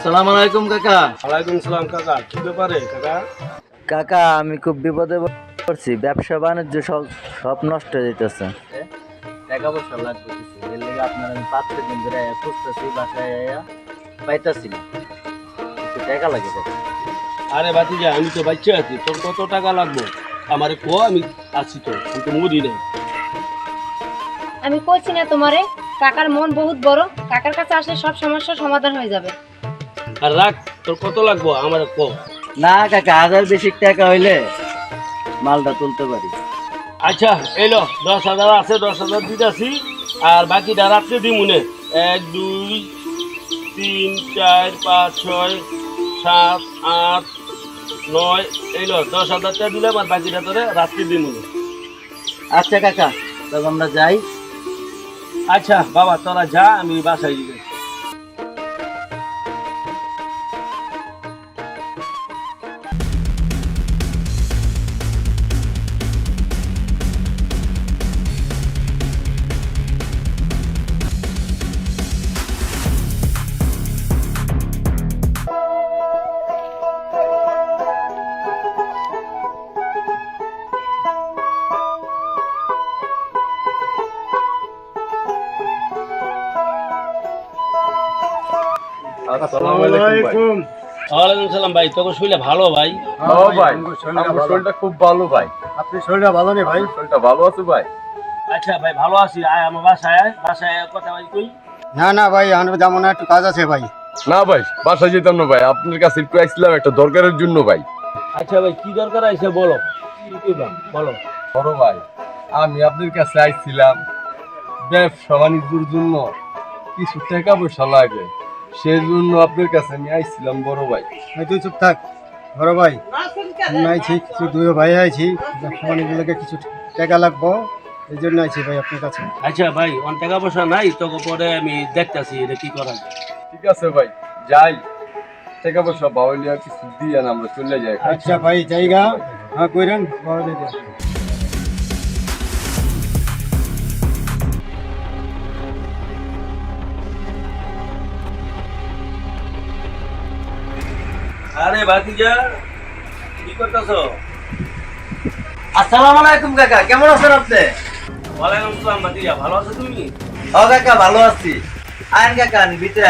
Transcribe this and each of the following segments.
আসসালামু আলাইকুম কাকা। ওয়ালাইকুম সালাম কাকা। কি ব্যাপারে কাকা? কাকা আমি খুব বিপদে পড়ছি। ব্যবসা বাণিজ্য সব সব নষ্ট হয়ে যেতেছে টাকা পয়সা লাগবে কিছু। এর লেগে আপনার আমি পাঁচ দিন ধরে খুঁজতেছি বাসায় পাইতাছি না। একটু টাকা লাগে আরে বাতিজা আমি তো বাচ্চা আছি। তোর কত টাকা লাগবে? আমারে কো আমি আছি তো। আমি তো মুদি নেই। আমি কইছি না তোমারে কাকার মন বহুত বড়। কাকার কাছে আসলে সব সমস্যার সমাধান হয়ে যাবে। আর রাখ তোর কত লাগবে? আমারে কো। না কাকা হাজার বেশি টাকা হইলে মালটা তুলতে পারি। আচ্ছা এলো দশ হাজার আছে দশ হাজার দিতেছি আর বাকিটা রাত্রে দিমুনে এক দুই তিন চার পাঁচ ছয় সাত আট নয় এলো দশ হাজার টাকা দিলাম আর বাকিটা তোরে রাত্রে দিমুনে আচ্ছা কাকা তবে আমরা যাই। আচ্ছা বাবা তোরা যা আমি বাসায় দিতে ওয়ালাইকুম সালাম ভাই তোকে শুইলে ভালো ভাই? ও ভাই আমার শরীরটা খুব ভালো ভাই। আপনি শরীরটা ভালো নেই ভাই? শরীরটা ভালো আছে ভাই। আচ্ছা ভাই ভালো আছি। আয় আমার বাসায় আয় বাসায় কথা ভাই কই না না ভাই আমরা যাব না একটু কাজ আছে ভাই। না ভাই বাসায় যেতাম না ভাই। আপনার কাছে একটু আসছিলাম একটা দরকারের জন্য ভাই। আচ্ছা ভাই কি দরকার আছে বলো। বলো। বড় ভাই আমি আপনার কাছে আইছিলাম ব্যবসা বাণিজ্যের জন্য কিছু টাকা পয়সা লাগে। সেই জন্য আপনার কাছে আমি আইছিলাম বড় ভাই। তুই চুপ থাক বড় ভাই। আমি আইছি কিছু দুই ভাই আইছি ব্যবসা কিছু টাকা লাগবো এই জন্য আইছি ভাই আপনার কাছে। আচ্ছা ভাই অন টাকা পয়সা নাই তোকে পরে আমি দেখতাছি এটা কি করা যায়। ঠিক আছে ভাই যাই। টাকা পয়সা বাউলিয়া কিছু দিয়ে না আমরা চলে যাই। আচ্ছা ভাই জায়গা। হ্যাঁ কইরেন বড় আরে ভাতিজা কি করতেছো? আসসালামু আলাইকুম কাকা কেমন আছেন আপনি? ওয়ালাইকুম আসসালাম ভাতিজা ভালো আছো তুমি? ও কাকা ভালো আছি। আইন কাকা আইন ভিতরে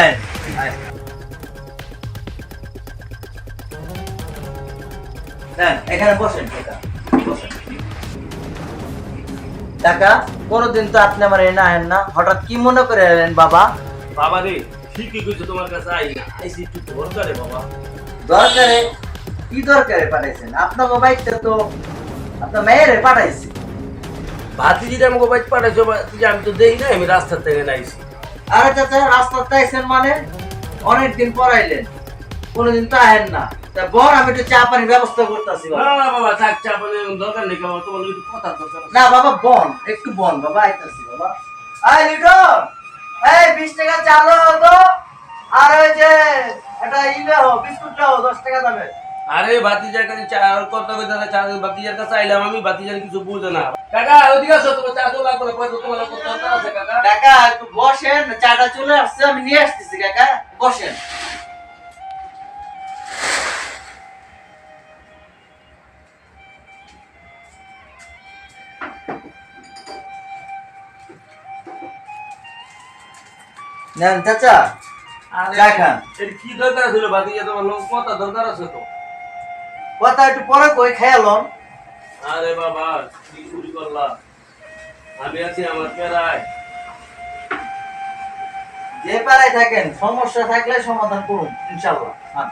আইন। এখানে বসেন কাকা। বসেন। কাকা কোনোদিন তো আপনি আমার এনে আয়েন না। হঠাৎ কি মনে করে এলেন বাবা? বাবা রে ঠিকই কইছো তোমার কাছে আই না। আইসি একটু দরকারে বাবা। দরকারে কি দরকারে পাঠাইছেন? আপনার মোবাইলটা তো আপনার মেয়েরে পাঠাইছি। ভাতিজিটা আমাকে বাইক পাঠাইছো ভাতিজা আমি তো দেই না আমি রাস্তা থেকে নাইছি। আরে চাচা রাস্তাতে আইছেন মানে? অনেকদিন পর আইলেন। কোনোদিন তো আহেন না। তা বর আমি একটু চা পানির ব্যবস্থা করতেছি না না বাবা চাক চাপ দরকার নেই বাবা তোমার একটু কথা দরকার না বাবা বন একটু বন বাবা আইতাছি বাবা। আই লিটন! এই বিশ টাকা চালো তো। আর ওই যে বিস্কুট দশ টাকা দামে আরে বাতিজার কাছে চা আর কথা কইতে না চা? বাতিজার কাছে আইলাম আমি বাতিজার কিছু বুঝে না। কাকা ওদিকে আসো তোমার চা তো লাগবে না তোমার কত আছে কাকা? কাকা একটু বসেন চাটা চলে আসছে আমি নিয়ে আসতেছি কাকা। বসেন। নেন চাচা। চা খান। এর কি দরকার ছিল? বাতিজা তোমার লোক কথা দরকার আছে তো। কথা একটু পরে কই আরে বাবা কি চুরি করলা আমি আছি আমার পেরায় যে পাড়ায় থাকেন সমস্যা থাকলে সমাধান করুন ইনশাল্লাহ হ্যাঁ।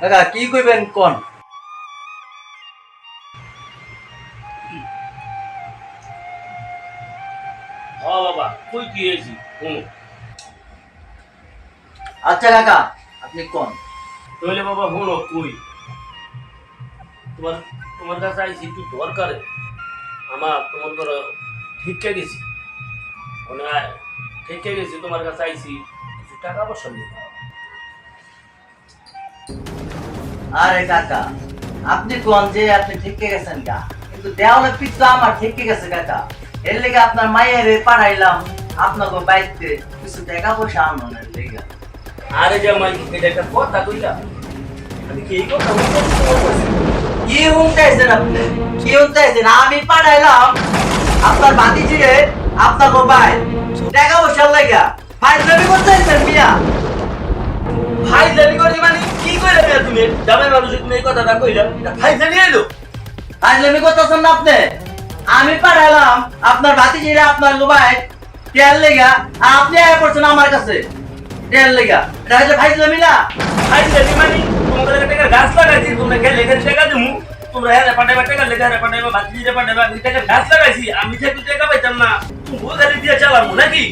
কাকা কি কইবেন কোন? ও বাবা কই কি হয়েছি? হুম। আচ্ছা কাকা আপনি কোন? তাহলে বাবা হুনো কই? তোমার তোমার কাছে আইছি একটু দরকারে। আমার তোমার ধরো ঠিককে গেছি। মানে ঠিককে গেছি তোমার কাছে আইছি কিছু টাকা পয়সা নিয়ে আরে কাকা আপনি কোন যে আপনি ঠিক গেছেন কা কিন্তু দেওয়ালে তো আমার থেকে গেছে কাকা। এর লেগে আপনার মায়ের পাঠাইলাম আপনাকে বাইতে কিছু টাকা পয়সা আননের লেগে। আরে জামাই এটা একটা কথা কইলা আমি কি এই কথা কি আপনি? কি আমি পাঠাইলাম আপনার ভাতিজিরে আপনার মোবাইল টাকা পয়সা লেগে। ফাইজলামি করতেছেন মিয়া? ভাই করি মানে কি কইলা মিয়া তুমি জামাই মানুষ তুমি এই কথাটা কইলা ভাই জানি এলো ফাইজলামি করতেছেন না আপনি? আমি পাঠাইলাম আপনার ভাতিজিরে আপনার লোবাই তেল লেগা আপনি আয় করছেন আমার কাছে। তেল লেগা। এটা হচ্ছে ফাইজলামি না ভাই জানি মানে তোমাদের টাকা গাছ লাগাইছি, তোমরা গেলে এখানে টাকা দিমু। তোমরা হ্যাঁ পাঠাইবা টাকা লেখা হ্যাঁ পাঠাইবা ভাতিজিরে পাঠাইবা, আমি টাকা গাছ লাগাইছি, আমি যে টাকা পাইতাম না, তুমি বোঝালি দিয়ে চালাবো নাকি?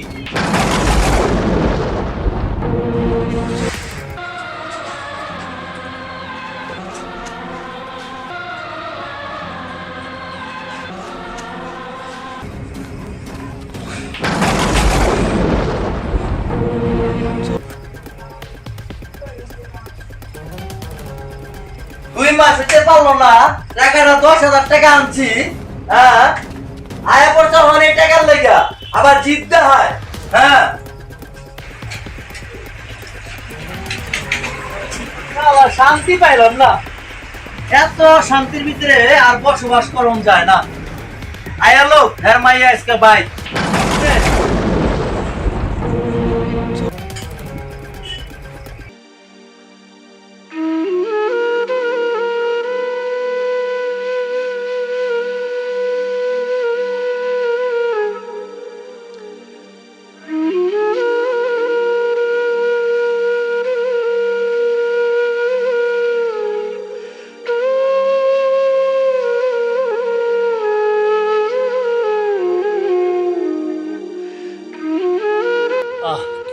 পারল না। টাকাটা দশ হাজার টাকা আনছি হ্যাঁ? আয়া পড়ছে অনেক টাকার লেগা। আবার জিততে হয় হ্যাঁ? শান্তি পাইলাম না। এত শান্তির ভিতরে আর বসবাস করন যায় না। আয়া লোক হ্যাঁ মাইয়া, আজকে বাইক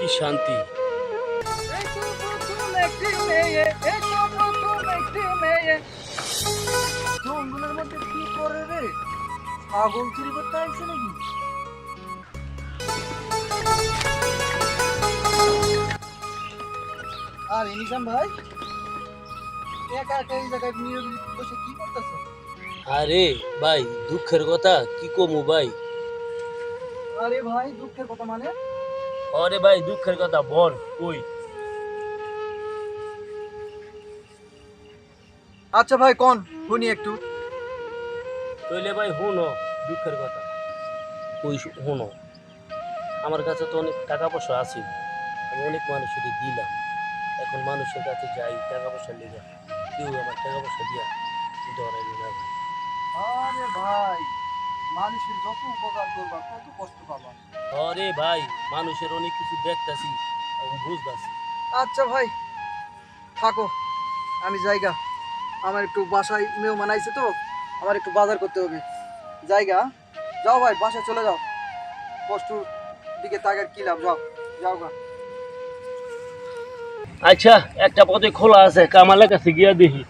কি শান্তি? জঙ্গলের মধ্যে কি করে রে? ছাগল চুরি করতে আসছে নাকি? আর ইনিসাম ভাই একা একা এই জায়গায় নিয়ে বসে কি করতেছো? আরে ভাই দুঃখের কথা কি কমু ভাই? আরে ভাই দুঃখের কথা মানে? আরে ভাই দুঃখের কথা বল কই? আচ্ছা ভাই কোন? শুনি একটু। তইলে ভাই হুনো দুঃখের কথা। ওই হুনো আমার কাছে তো অনেক টাকা পয়সা আছে। আমি অনেক মানুষের দিলাম। এখন মানুষের কাছে যাই টাকা পয়সা লেগে কেউ আমার টাকা পয়সা দিয়া ধরাইবে না ভাই। আরে ভাই মানুষের যত উপকার করবা তত কষ্ট পাবা। আরে ভাই মানুষের অনেক কিছু দেখতাছি বুঝতাছি। আচ্ছা ভাই থাকো আমি জায়গা। আমার একটু বাসায় মেহমান আইছে তো আমার একটু বাজার করতে হবে। জায়গা যাও ভাই বাসায় চলে যাও। কষ্টর দিকে তাকার কি লাভ যাও যাও গা। আচ্ছা একটা পথে খোলা আছে কামালের কাছে গিয়া দেখি।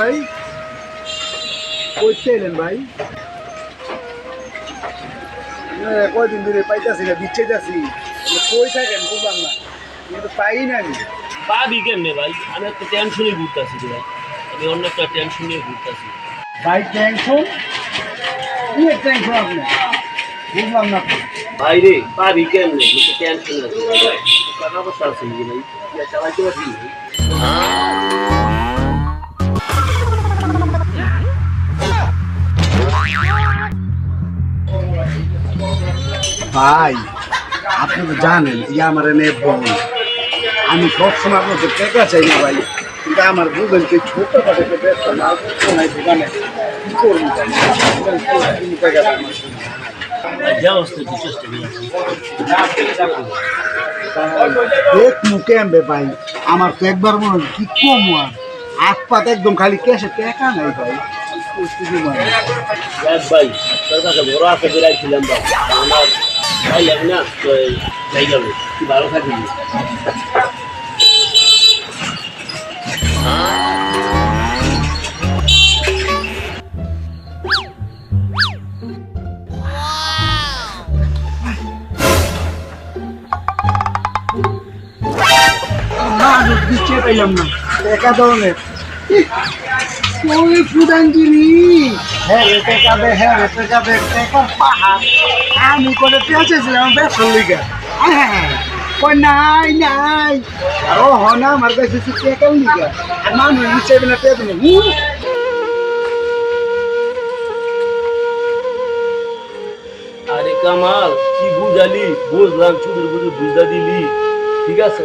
ভাই? কইতে এলেন ভাই? কয়দিন ধরে পাইতাছি না দিচ্ছে যাচ্ছি কই থাকেন বুঝলাম না। কিন্তু পাই না আমি পাবি কেমনে ভাই? আমি একটা টেনশনে ঘুরতেছি ভাই। আমি অন্য একটা টেনশন নিয়ে ঘুরতেছি। ভাই টেনশন কি টেনশন আপনি? বুঝলাম না। ভাই রে পাবি কেমনে? একটু টেনশন আছে। ভাই টাকা পয়সা আছে ভাই। চালাইতে পারবি ভাই, আপনি তো জানেন যে আমার এনে বোন আমি সবসময় আপনাকে টাকা চাই না ভাই, কিন্তু আমার বুঝলেন কি ছোট ভাই? আমার। তো একবার মনে হয় কি কম হাত পাত একদম খালি ক্যাশে টাকা নাই ভাই ভাই বড় আশা ভাই আমার পাইলাম না তো যাই যাবে তুই ভালো থাকিস পাইলাম না একা ধরনের ওই প্রধানগিরি হ্যাঁ এটা কাবে হ্যাঁ এটা কাবে টাকার পাহাড়। আমি করে পেঁচেছিলাম ব্যবসার লিগা। হ্যাঁ কই নাই নাই। আর ও হনা আমার কাছে টাকার লিগা। আর মানুষ হিসেবে না পেয়ে দেবো আরে কামাল কি বুঝালি? বুঝলাম চুরির বুঝে বুঝা দিলি। ঠিক আছে?